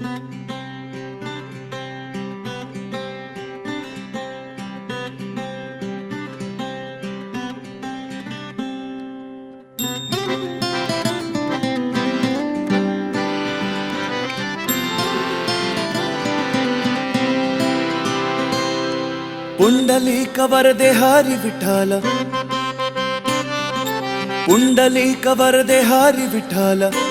ಕುಂಡಲಿ ವರದೆ ಹಾರಿ ವಿಠಾಲ. ಕುಂಡಲಿ ವರದೆ ಹಾರಿ ವಿಠಾಲ.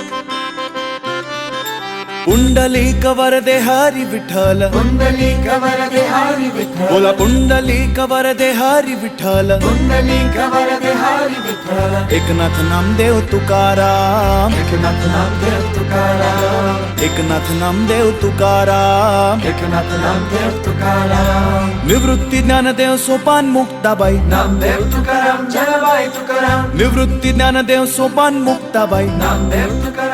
పుండలీక వరదే హారి విఠాల పుండలీక వరదే హారి విఠాల బోల పుండలీక వరదే హారి విఠాల పుండలీక వరదే హారి విఠాల एकनाथ नामदेव तुकाराम एकनाथ नामदेव तुकाराम एकनाथ नामदेव तुकाराम एकनाथ नामदेव तुकाराम निवृत्ति ज्ञानदेव सोपान मुक्ताबाई नामदेव तुकाराम जयबाई तुकाराम निवृत्ति ज्ञानदेव सोपान मुक्ताबाई नामदेव तुकाराम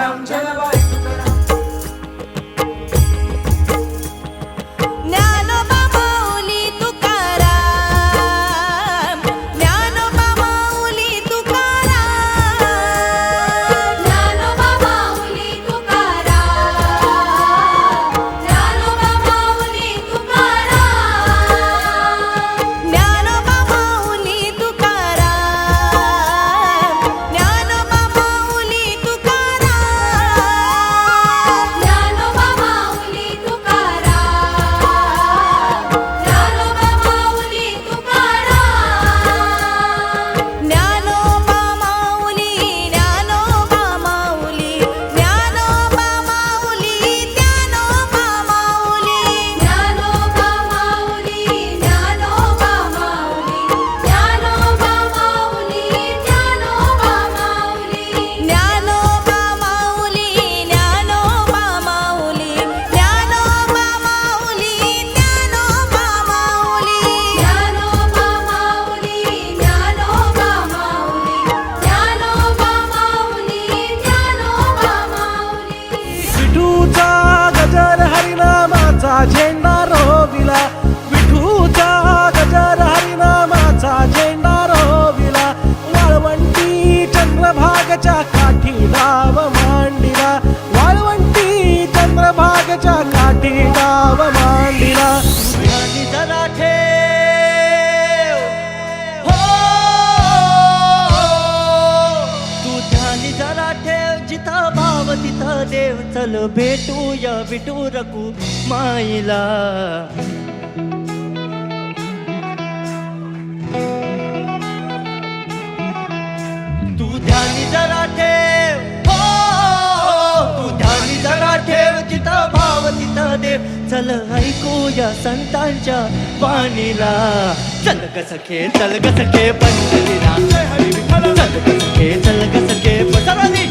चंद्रभागच्या काठी डाव मांडिला. वाळवंटी चंद्रभागच्या काठी डाव मांडिला. हो! देव. चल भेटूया विटू रकू माईला. देव चल ऐकूया संतांच्या पाणीला चल ग सखे चल ग सखे पंढरीला. चल ग सखे चल ग सखे पंढरी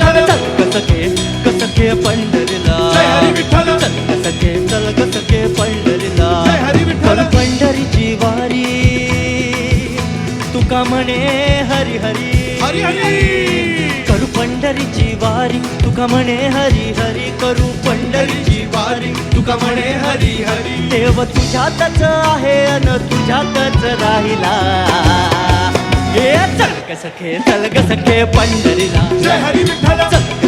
चल ग सखे ग सखे पंढरीला. चल ग सखे चल ग सखे पंढरीला. पण पंढरीची वारी. तुका म्हणे हरी हरी? हरी हरी. पंढरीची वारी तुका म्हणे हरी हरी करू पंढरीची वारी. तुका म्हणे हरी हरी. देव तुझ्यातच आहे अन तुझ्यातच राहिला. हे चल ग सखे चल ग सखे पंढरीला.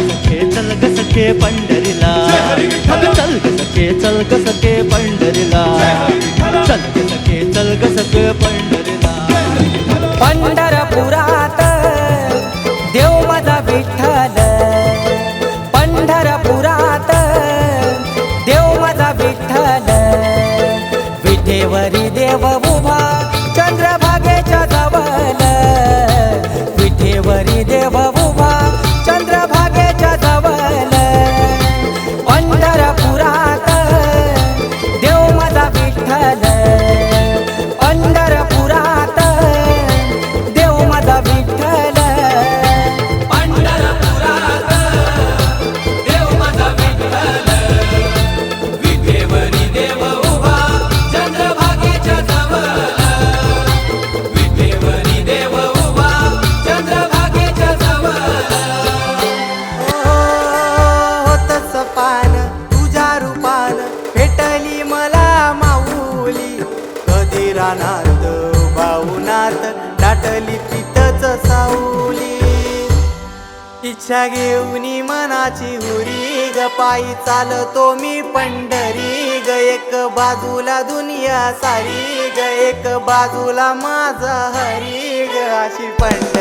सखे चल ग सखे पंढरीला. जय हरी विठ्ठल. चल ग सखे चल ग सखे पंढरीला उभा चंद्र रानात बाऊनात दाटली तिथच साऊली इच्छा घेऊन मनाची हुरी ग ग पायी चालतो मी पंढरी ग एक बाजूला दुनिया सारी ग एक बाजूला माझा हरी ग अशी पंढरी